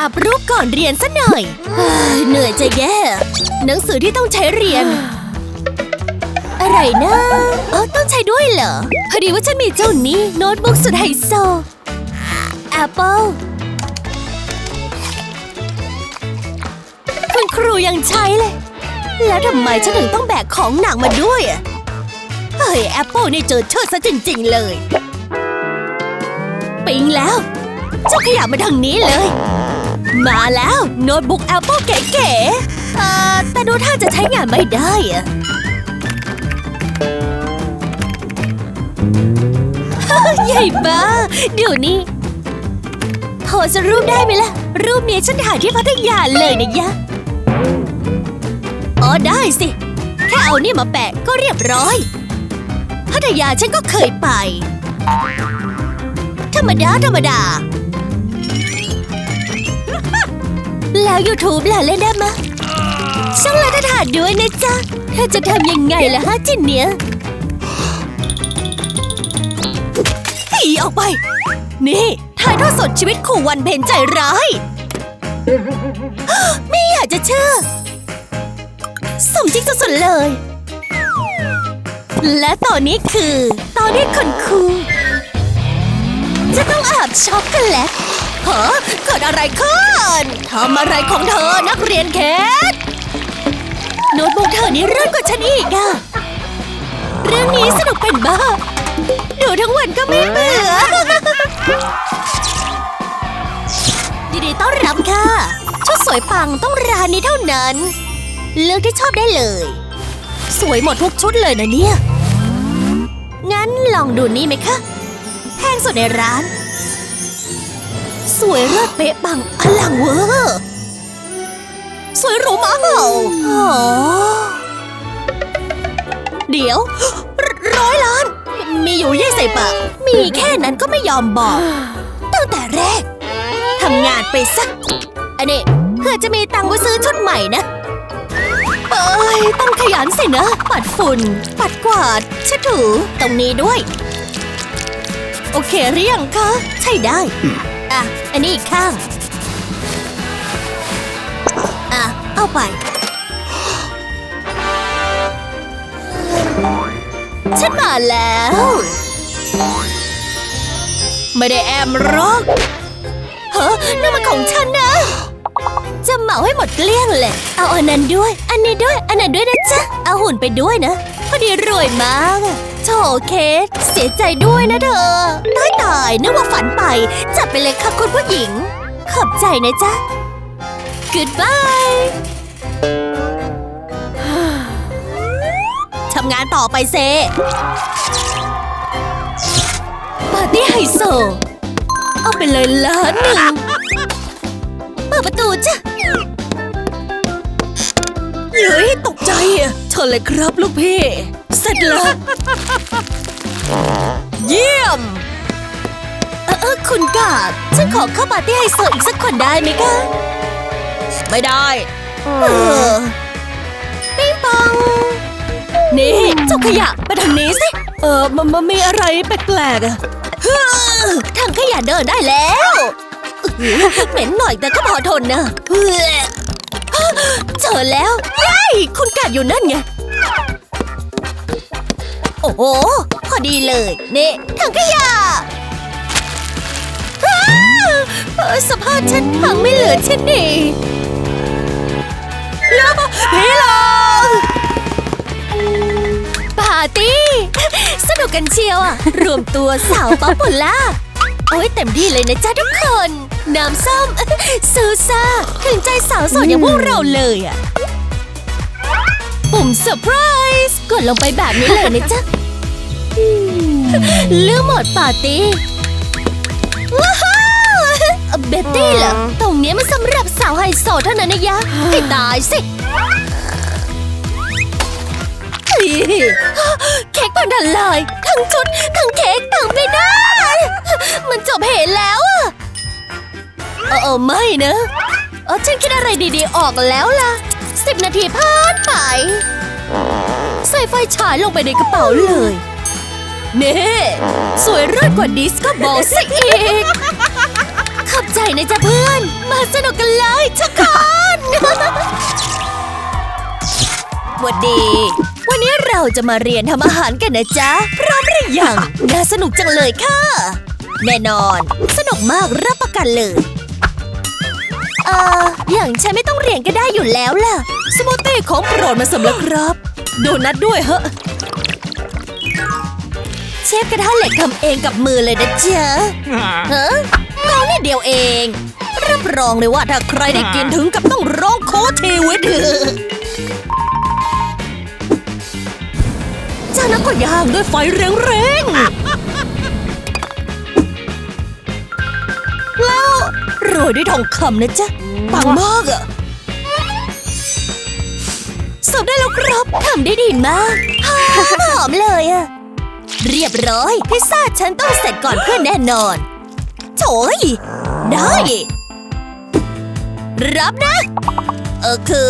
อัพรูปก่อนเรียนซะหน่อย เหนื่อยจะแย่ หนังสือที่ต้องใช้เรียน อะไรนะเออต้องใช้ด้วยเหรอ พอดีว่าฉันมีเจ้านี้โน้ตบุ๊กสุดไฮโซ Apple คุณครูยังใช้เลย แล้วทำไมฉันถึงต้องแบกของหนักมาด้วยเฮ้ย Apple นี่เจอเชิดซะจริง ๆ เลย ปิงแล้ว เจ้าขยับมาทางนี้เลย มาแล้วโน้ตบุ๊ก Apple เก๋ๆเอ่อแต่ดูท่าจะใช้งานไม่ได้อะใหญ่บ้าเดี๋ยวนี้โพสรูปได้ไหมล่ะ รูปนี้ฉันถ่ายที่พัทยาเลยนะยะ อ๋อได้สิ แค่เอานี่มาแปะก็เรียบร้อย พัทยาฉันก็เคยไป ธรรมดา ธรรมดา แล้ว YouTube ล่ะเล่นได้มะช่องรัฐถานด้วยนะจ๊ะเธอจะทำยังไงล่ะฮะจินเนี้ยหีออกไป นี่ถ่ายทอดสดชีวิตขู่วันเพ็ญใจร้าย ไม่อยากจะเชื่อสมจริงสุดๆเลย และตอนนี้คือ ตอนที่คนคูจะต้องอาบช็อกโกแลต เฮ้อเกิดอะไรขึ้นทำอะไรของเธอนักเรียนแคทโน้ตบุ๊กเธอนี่เรื่องกว่าฉันอีกอะเรื่องนี้สนุกเป็นบ้า ดูทั้งวันก็ไม่เบื่อยินดีต้อนรับค่ะ ชุดสวยปังต้องร้านนี้เท่านั้น เลือกที่ชอบได้เลย สวยหมดทุกชุดเลยนะเนี่ย งั้นลองดูนี่ไหมคะ แพงสุดในร้าน สวยเลิศเป๊ะปังอลังเวอร์สวยหรูมาเห่าอ๋อเดี๋ยว ร้อยล้าน มีอยู่ยี่สิบอะมีแค่นั้นก็ไม่ยอมบอก ตั้งแต่แรกทำงานไปสักอันนี้เพื่อจะมีตังค์ไว้ซื้อชุดใหม่นะเอ้ยต้องขยันสินะ ปัดฝุ่น ปัดกวาดเช็ดถูตรงนี้ด้วย โอเคหรือยังคะ ใช่ได้ อะ อันนี้อีกข้าง อะ เอาไป ฉันมาแล้ว ไม่ได้แอมหรอกเฮ้นั่นมันของฉันนะ จะเหมาให้หมดเกลี้ยงเลย เอาอันนั้นด้วย อันนี้ด้วย อันนั้นด้วยนะจ๊ะ เอาหุ่นไปด้วยนะ พอดีรวยมากอะโถเคสเสียใจด้วยนะเธอตายตายนึกว่าฝันไป ไปเลยค่ะคุณผู้หญิง ขอบใจนะจ๊ะ goodbye ทำงานต่อไปเซปาร์ตี้ไฮโซ เอาไปเลยล้านหนึ่งเปิดประตูจ้ะเย้ยตกใจอะเชิญเลยครับลูกพี่ เสร็จแล้ว เยี่ยม ออเออคุณกาดฉันขอเข้าปาร์ตี้ไฮโซอีกสักคนได้ไหมคะ ไม่ได้เออปิ๊งปอง นี่เจ้าขยะไปทางนี้สิ เออมันมันมีอะไรแปลกๆอะเฮ้อทางขยะเดินได้แล้วอื้อเหม็นหน่อยแต่ก็พอทนนะเฮ้อเจอแล้วเย้ยคุณกัดอยู่นั่นไง โอ้โห พอดีเลย นี่ทางขยะอ้าเอ่อ สภาพฉันพังไม่เหลือชิ้นดีแล้วพี่ลองปาร์ตี้ สนุกกันเชียวอะรวมตัวสาวป๊อปปูล่าโอ้ยเต็มที่เลยนะจ๊ะทุกคน น้ำส้มซูซ่าถึงใจสาวโสดอย่างพวกเราเลยอะปุ่มเซอร์ไพรส์กดลงไปแบบนี้เลยนะจ๊ะเรื่องหมดปาร์ตี้ว้าว เบตตี้เหรอ ตรงนี้มันสำหรับสาวไฮโซเท่านั้นนะยะ ให้ตายสิเฮ้ยเค้กพันทันเลยทั้งชุด ทั้งเค้กต่างไม่ได้ มันจบเหตุแล้วอะเออเออไม่นะเออฉันคิดอะไรดีๆออกแล้วล่ะสิบนาทีผ่านไป ใส่ไฟฉายลงไปในกระเป๋าเลย เน่ สวยเลิศกว่าดิสก็บอลซะอีก ขอบใจนะจ๊ะเพื่อน มาสนุกกันเลยทุกคนวัสดี วันนี้เราจะมาเรียนทำอาหารกันนะจ๊ะ พร้อมหรือยัง น่าสนุกจังเลยค่ะ แน่นอน สนุกมากรับประกันเลย เอออย่างฉันไม่ต้องเรียนก็ได้อยู่แล้วล่ะ สมูทตี้ของโปรดมาสำหรับครับ โดนัทด้วยเหอะเชฟกระทะเหล็กทำเองกับมือเลยนะจ๊ะฮะ นิดเดียวเอง รับรองเลยว่าถ้าใครได้กินถึงกับต้องร้องโคชีวิตจากนั้นก็ย่างด้วยไฟแรงๆ แล้วโรยด้วยทองคำนะจ๊ะ ปังมากอะเสิร์ฟได้แล้วครับทำได้ดีมากหอมเลยอะเรียบร้อยพิซซ่าฉันต้องเสร็จก่อนเพื่อนแน่นอน ถยได้ รับนะ เออคือ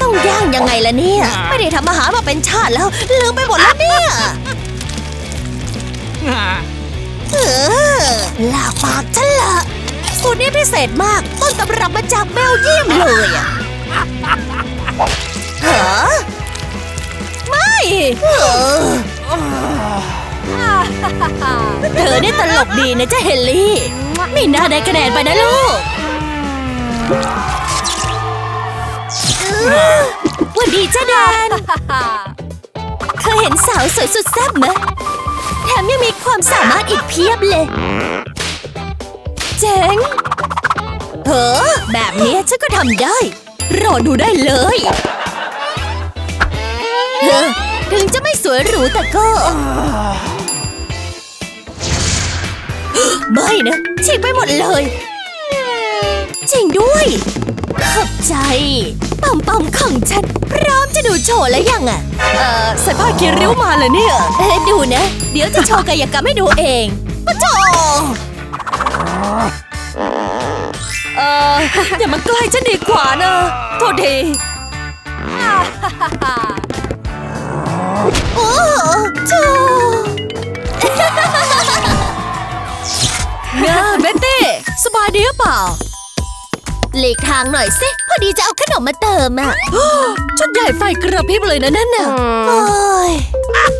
ต้องย่างยังไงล่ะเนี่ย ไม่ได้ทำอาหารมาเป็นชาติแล้ว ลืมไปหมดแล้วเนี่ยเออลากปากฉันละสูตรนี้พิเศษมาก ต้นตำรับมาจากเบลเยียมเลยอะเหรอไม่เออ เธอเนี่ยตลกดีนะเจ้าเฮลลี่ ไม่น่าได้คะแนนไปนะลูกเออวันดีจ้าแดนเคยเห็นสาวสวยสุดแซ่บไหมแถมยังมีความสามารถอีกเพียบเลย เจ๋งเออแบบนี้ฉันก็ทำได้ รอดูได้เลยเออ ถึงจะไม่สวยหรูแต่ก็ ไม่นะฉีกไปหมดเลย จริงด้วยขอบใจปั๊มปั๊มของฉัน พร้อมจะดูโชว์แล้วยังอะ เอ่อใส่ผ้าคีริ้วมาเลยเนี่ย เอ๊ะดูนะ เดี๋ยวจะโชว์กายกรรมให้ดูเองปะโถเอ่อ อย่ามาใกล้ฉันดีกว่านะ โทษที โอ้โธ่เงาเบตตี้สบายดีหรือเปล่า หลีกทางหน่อยสิพอดีจะเอาขนมมาเติมอะ ชุดใหญ่ไฟกระพริบเลยนะนั่นน่ะโอ้ย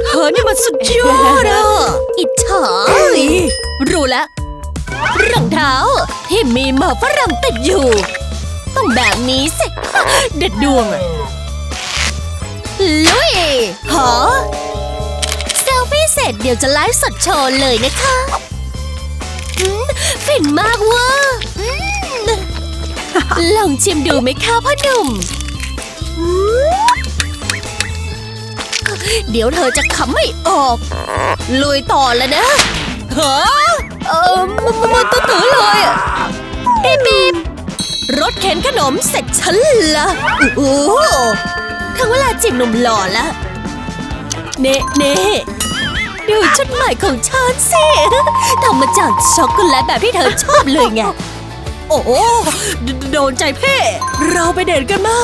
เธอนี่มันสุดยอดอะอิจฉารู้แล้วรองเท้าที่มีหมอกฝรั่งติดอยู่ ต้องแบบนี้สิเด็ดดวงอะ ลุยหอเซลฟี่เสร็จเดี๋ยวจะไลฟ์สดโชว์เลยนะคะอืมฟินมากเวะอืมลองชิมดูไหมคะพ่อหนุ่ม เดี๋ยวเธอจะขำไม่ออก ลุยต่อแล้วนะฮะเออมันมันตื้อเลยอะบีบบีบรถเข็นขนมเสร็จฉันละโอ้ โหถึงหนุ่มหล่อละเน่เน่ดูชุดใหม่ของฉันสิทำมาจากช็อกโกแลตแบบที่เธอชอบเลยไง โอ้โหโดนใจเพ่เราไปเดทกันมา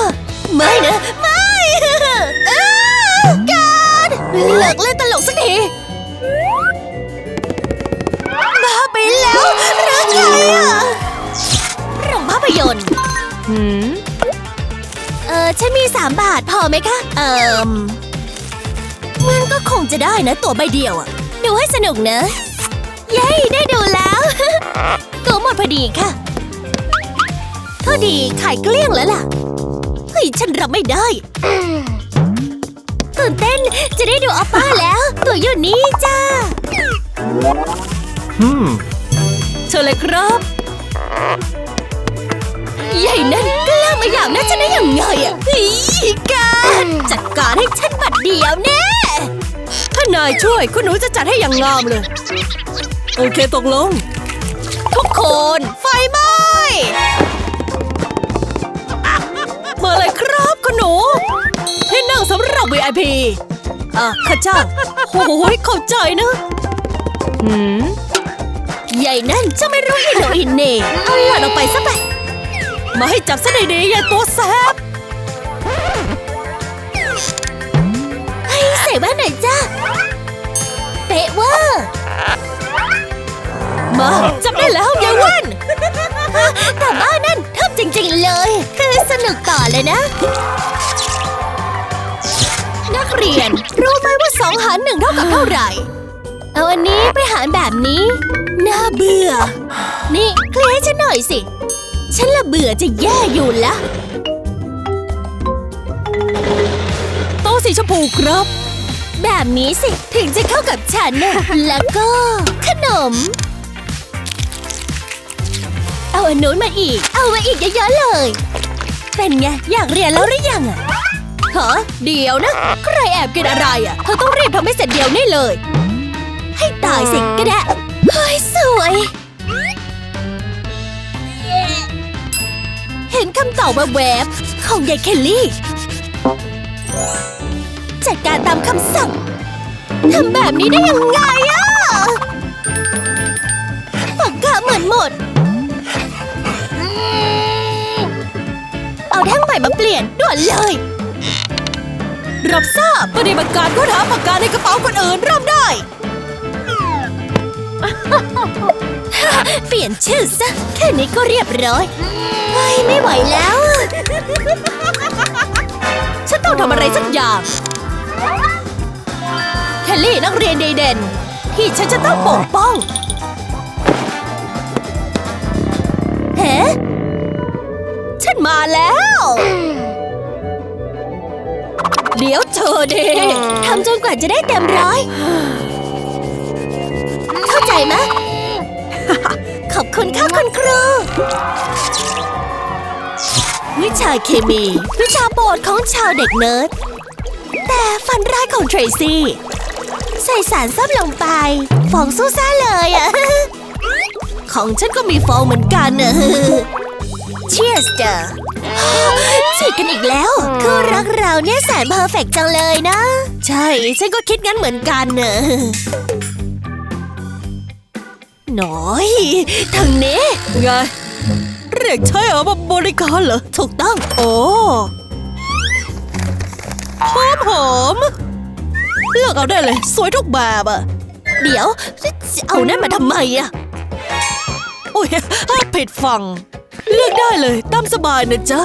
ไม่นะ ไม่การเลิกเล่นตลกสักทีบ้าไปแล้วรักใครอะโรงภาพยนตร์หืม ออฉันมีสามบาทพอไหมคะ เอิมมันก็คงจะได้นะตัวใบเดียวอะดูให้สนุกนะเย้ ได้ดูแล้ว ตัวหมดพอดีค่ะเท่าดีขายเกลี้ยงแล้วล่ะ เฮ้ย ฉันรับไม่ได้ตื่นเต้นจะได้ดูอัปป้าแล้ว ตัวอยู่นี่จ้า Hmm. เชิญเลยครับ ใหญ่นั่นก ล้ามาอย่างน่าฉันได้ยังไงอะฮีการจัดการให้ฉันบัดเดียวแน่ถ้านายช่วยคุณหนูจะจัดให้อย่างงามเลย โอเคตกลง ทุกคนไฟไหม้มาเลยครับคุณหนู ที่นั่งสำหรับ VIP อะข้าเจ้าโอ้ยเข้าใจนะหืมใหญ่นั่นจะไม่รู้อินโนอินเน่เอาหลัดออกไปซะไป มาให้จับซะดีๆอย่าตัวแซบเฮ้ยใส่แว่นหน่อยจ้าเป๊ะเวอร์มาจับได้แล้วยายอ้วันแต่บ้านนั่นทึบจริงๆเลย คือสนุกต่อเลยนะรียน รู้ไหมว่าสองหารหนึ่งเท่ากับเท่าไหร่ เอาอันนี้ไปหารแบบนี้ น่าเบื่อ นี่เคลียร์ให้ฉันหน่อยสิ ฉันละเบื่อจะแย่อยู่ละโต๊ะสีชมพูครับ แบบนี้สิ ถึงจะเข้ากับฉันนะแล้วก็ ขนม เอาอันนู้นมาอีก เอามาอีกเยอะๆเลย เป็นไง อยากเรียนแล้วหรือยังอะฮะเดี๋ยวนะ ใครแอบกินอะไรอะเธอต้องรีบทำให้เสร็จเดี๋ยวนี้เลย ให้ตายสิก็ได้เฮ้ยสวย เห็นคำตอบแวบๆของยายเคลลี่ จัดการตามคำสั่งทำแบบนี้ได้ยังไงอะปากกาเหมือนหมด เอาแท่งใหม่มาเปลี่ยนด่วนเลย รับทราบปฏิบัติการค้นหาปากกาในกระเป๋าคนอื่นเริ่มได้ เปลี่ยนชื่อซะ แค่นี้ก็เรียบร้อย ยไม่ไหวแล้ว ฉันต้องทำอะไรสักอย่าง แคลลี่นักเรียนดีเด่น ที่ฉันจะต้องปกป้อง เฮ้ ฉันมาแล้ว เดี๋ยวเธอเดทำจนกว่าจะได้เต็มร้อย เข้าใจไหมขอบคุณค่ะคุณครู วิชาเคมี วิชาโปรดของชาวเด็กเนิร์ด แต่ฟันร้ายของเทรซี่ ใส่สารส้มลงไป ฟองสู้ซ่าเลยอะของฉันก็มีฟองเหมือนกันเนอะ Cheers จ้ะฉีกันอีกแล้ว คือรักเราเนี่ยแสนเพอร์เฟกต์จังเลยนะ ใช่ ฉันก็คิดงั้นเหมือนกันเนอะหน่อย ทางนี้ ไง เรียกใช่เหรอมาบริการเหรอถูกต้อง โอ้หอมหอมเลือกเอาได้เลย สวยทุกแบบอะเดี๋ยวจะเอานั่นมาทำไมอะโอ้ยผิดฝั่งเลือกได้เลยตามสบายนะจ๊ะ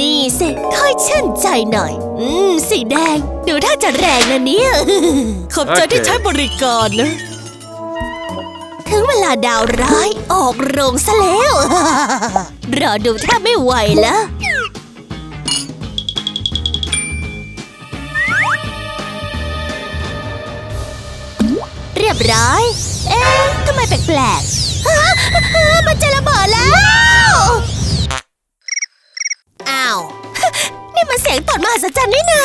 นี่สิค่อยชื่นใจหน่อย อืม สีแดง ดูถ้าจะแรงนะเนี่ย ขอบใจที่ใช้บริการนะ ถึงเวลาดาวร้ายออกโรงซะแล้ว รอดูแทบไม่ไหวแล้วเรียบร้อย เอ๊ะทำไมแปลกๆมันจะระเบิดแล้ว อ้าว นี่มันเสียงตดมหัศจรรย์นี่นา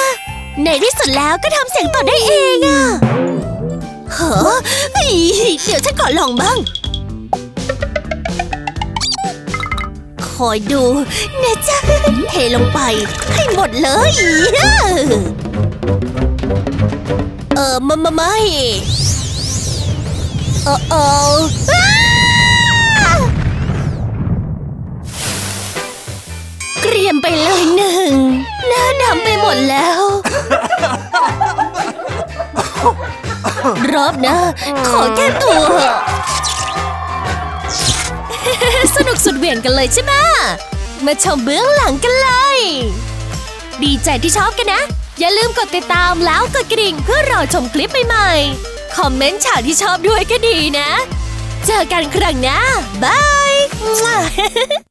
ในที่สุดแล้วก็ทำเสียงตดได้เองอะ เดี๋ยวฉันขอลองบ้าง คอยดูนะจ๊ะเทลงไปให้หมดเลย เออมามาไม่เออเออเกรียมไปเลยหนึ่งหน้าดำไปหมดแล้ว รอบหนะ ขอแก้ตัว สนุกสุดเหวี่ยงกันเลยใช่ไหมมาชมเบื้องหลังกันเลย ดีใจที่ชอบกันนะ อย่าลืมกดติดตามแล้วกดกระดิ่งเพื่อรอชมคลิปใหม่ๆ คอมเมนต์ฉากที่ชอบด้วยก็ดีนะ เจอกันครั้งหน้าบาย